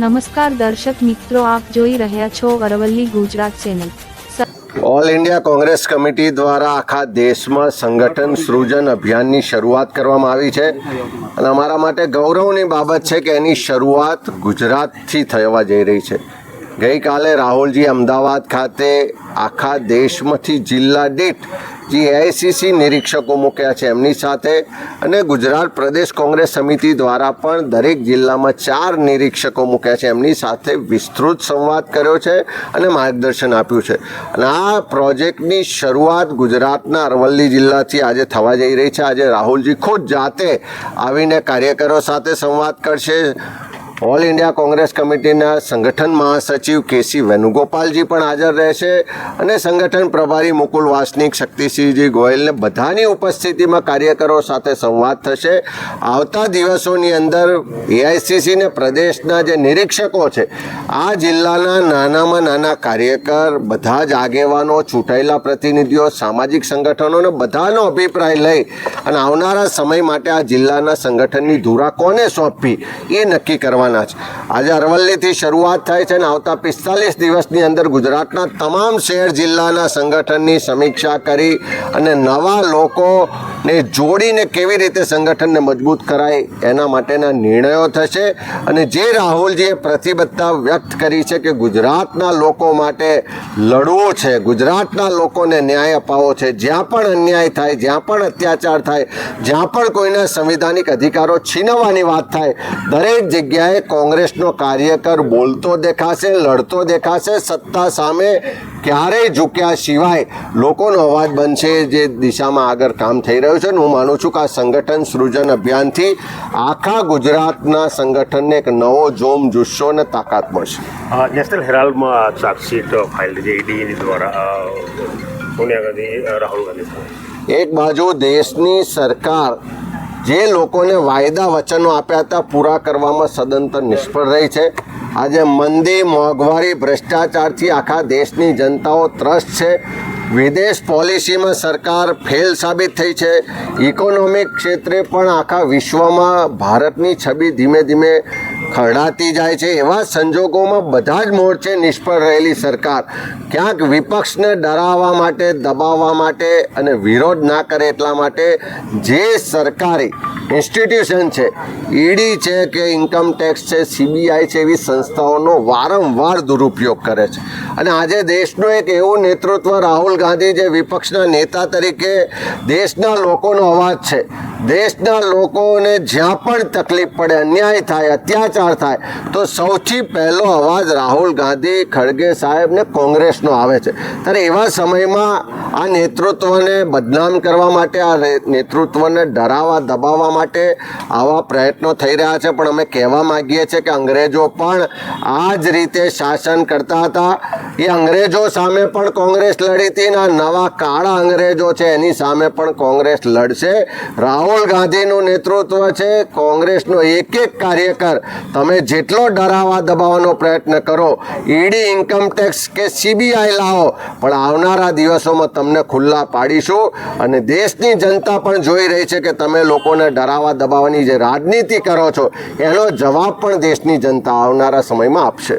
નમસ્કાર દર્શક મિત્રો, આપ જોઈ રહ્યા છો Aravalli Gujarat channel. All India Congress committee દ્વારા આખા દેશમાં સંગઠન સૃજન અભિયાનની શરૂઆત કરવામાં આવી છે. અને અમારા માટે ગૌરવની બાબત છે કે એની શરૂઆત ગુજરાતથી થવા જઈ રહી છે. ગઈકાલે રાહુલજી અમદાવાદ ખાતે આખા દેશમાંથી જિલ્લા દીઠ જે એઆઈસીસી નિરીક્ષકો મૂક્યા છે એમની સાથે. અને ગુજરાત પ્રદેશ કોંગ્રેસ સમિતિ દ્વારા પણ દરેક જિલ્લામાં ચાર નિરીક્ષકો મૂક્યા છે એમની સાથે વિસ્તૃત સંવાદ કર્યો છે અને માર્ગદર્શન આપ્યું છે. અને આ પ્રોજેક્ટની શરૂઆત ગુજરાતના અરવલ્લી જિલ્લાથી આજે થવા જઈ રહી છે. આજે રાહુલજી ખુદ જાતે આવીને કાર્યકરો સાથે સંવાદ કરશે. ઓલ ઇન્ડિયા કોંગ્રેસ કમિટીના સંગઠન મહાસચિવ કેસી વેણુગોપાલજી પણ હાજર રહેશે અને સંગઠન પ્રભારી મુકુલ વાસનિક, શક્તિસિંહજી ગોયલને બધાની ઉપસ્થિતિમાં કાર્યકરો સાથે સંવાદ થશે. આવતા દિવસોની અંદર એઆઈસીસીને પ્રદેશના જે નિરીક્ષકો છે, આ જિલ્લાના નાનામાં નાના કાર્યકર, બધા જ આગેવાનો, ચૂંટાયેલા પ્રતિનિધિઓ, સામાજિક સંગઠનોને બધાનો અભિપ્રાય લઈ અને આવનારા સમય માટે આ જિલ્લાના સંગઠનની ધુરા કોને સોંપવી એ નક્કી કરવાના છે. આજે અરવલ્લીથી શરૂઆત થાય છે અને આવતા પિસ્તાલીસ દિવસની અંદર ગુજરાતના તમામ શહેર જિલ્લાના સંગઠનની સમીક્ષા કરી અને નવા લોકોને જોડીને કેવી રીતે સંગઠનને મજબૂત કરાય એના માટેના નિર્ણયો થશે. અને જે રાહુલજીએ પ્રતિબદ્ધતા વ્યક્ત કરી છે કે ગુજરાતના લોકો માટે લડવું છે, ગુજરાતના લોકોને ન્યાય અપાવવો છે, જ્યાં પણ અન્યાય થાય, જ્યાં પણ અત્યાચાર થાય, જ્યાં પણ કોઈના સંવિધાનિક અધિકારો છીનવવાની વાત થાય, દરેક જગ્યાએ કોંગ્રેસનો કાર્યકર બોલતો દેખાશે લડતો દેખાશે સત્તા સામે ક્યારેય ઝૂક્યા સિવાય લોકોનો અવાજ બનશે જે દિશામાં આગળ કામ થઈ રહ્યું છે. અને હું માનું છું કે આ સંગઠન સૃજન અભિયાનથી આખા ગુજરાતના સંગઠનને એક નવો જોમ જુસ્સો અને તાકાત મળશે. નેશનલ હેરાલ્ડમાં ચાર્જશીટ ફાઇલ છે ઈડી દ્વારા સોનિયા ગાંધી રાહુલ ગાંધી એક બાજુ દેશની સરકાર જે લોકોને વાયદા વચનો આપ્યા હતા, પૂરા કરવામાં સદંતર નિષ્ફળ રહી છે. આજે મંદી, મોંઘવારી, ભ્રષ્ટાચારથી આખા દેશની જનતાઓ ત્રસ્ત છે. વિદેશ પોલિસીમાં સરકાર ફેલ સાબિત થઈ છે. ઇકોનોમિક ક્ષેત્રે પણ આખા વિશ્વમાં ભારતની છબી ધીમે ધીમે ખરડાતી જાય છે એવા સંજોગોમાં બધા જ મોરચે નિષ્ફળ રહેલી સરકાર. ક્યાંક વિપક્ષને ડરાવવા માટે, દબાવવા માટે અને વિરોધ ના કરે એટલા માટે જે સરકારી ઇન્સ્ટિટ્યુશન છે, ઈડી છે કે ઇન્કમ ટેક્સ છે સીબીઆઈ છે એવી સંસ્થાઓનો વારંવાર દુરુપયોગ કરે છે. અને આજે દેશનું એક એવું નેતૃત્વ રાહુલ ગાંધી જે વિપક્ષના નેતા તરીકે દેશના લોકોનો અવાજ છે. દેશના લોકોને જ્યાં પણ તકલીફ પડે, અન્યાય થાય, અત્યાચાર થાય. તો સૌથી પહેલો અવાજ રાહુલ ગાંધી ખડગે સાહેબને કોંગ્રેસનો આવે છે. ત્યારે એવા સમયમાં આ નેતૃત્વને બદનામ કરવા માટે, આ નેતૃત્વને ડરાવવા, દબાવવા માટે આવા પ્રયત્નો થઈ રહ્યા છે. પણ અમે કહેવા માંગીએ છીએ કે અંગ્રેજો પણ આ જ રીતે શાસન કરતા હતા. એ અંગ્રેજો સામે પણ કોંગ્રેસ લડી હતી આ નવા કાળા અંગ્રેજો છે, એની સામે પણ કોંગ્રેસ લડશે. રાહુલ ગાંધીનું નેતૃત્વ છે, કોંગ્રેસનો એક એક કાર્યકર તમે જેટલો ડરાવા દબાવવાનો પ્રયત્ન કરો, ઈડી ઇન્કમ ટેક્સ કે સીબીઆઈ લાવો, પણ આવનારા દિવસોમાં તમને ખુલ્લા પાડીશું. અને દેશની જનતા પણ જોઈ રહી છે કે તમે લોકોને ડરાવા દબાવવાની જે રાજનીતિ કરો છો, એનો જવાબ પણ દેશની જનતા આવનારા સમયમાં આપશે.